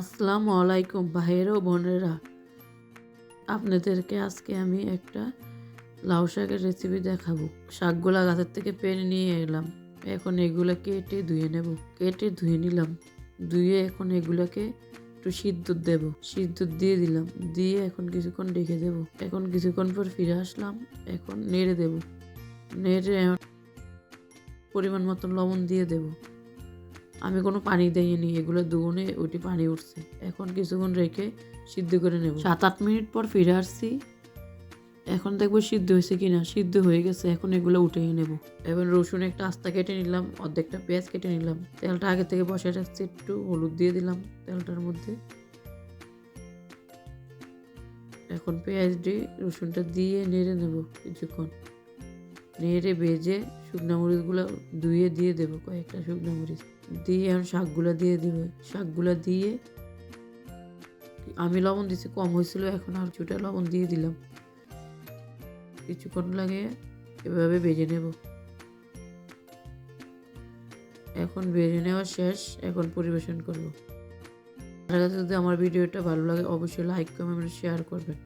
আসসালামু আলাইকুম ভাইয়ের ও বোনেরা। আপনাদেরকে আজকে আমি একটা লাউ শাকের রেসিপি দেখাবো। শাকগুলা গাছের থেকে পেরে নিয়ে এলাম। এখন এগুলো কেটে ধুয়ে নেব। কেটে ধুয়ে নিলাম। ধুয়ে এখন এগুলোকে একটু সিদ্ধ দেব। সিদ্ধ দিয়ে দিলাম। দিয়ে এখন কিছুক্ষণ রেখে দেব। এখন কিছুক্ষণ পর ফিরে আসলাম। এখন নেড়ে দেব। নেড়ে পরিমাণ মতন লবণ দিয়ে দেব। আমি কোনো পানি দিইনি, এগুলো দুগুনে ওটি পানি উঠছে। এখন কিছুক্ষণ রেখে সিদ্ধ করে নেব। সাত আট মিনিট পর ফিরে আসছি। এখন দেখব সিদ্ধ হয়েছে কি না সিদ্ধ হয়ে গেছে, এখন এগুলো উঠিয়ে নেব। এবার রসুন একটা আস্তা কেটে নিলাম, অর্ধেকটা পেঁয়াজ কেটে নিলাম। তেলটা আগে থেকে বসে রাখছি, একটু হলুদ দিয়ে দিলাম তেলটার মধ্যে। এখন পেঁয়াজ দিয়ে রসুনটা দিয়ে নেড়ে নেব কিছুক্ষণ। নেড়ে ভেজে শুকনো মরিচগুলো ধুয়ে দিয়ে দেবো কয়েকটা শুকনো মরিচ। দিয়ে এখন শাকগুলো দিয়ে দিব। শাকগুলো দিয়ে আমি লবণ দিছি, কম হয়েছিল, এখন আর কিছুটা লবণ দিয়ে দিলাম। কিছুক্ষণ লাগে এভাবে ভেজে নেব। এখন ভেজে নেওয়া শেষ, এখন পরিবেশন করব। যদি আমার ভিডিওটা ভালো লাগে, অবশ্যই লাইক কমেন্ট শেয়ার করবেন।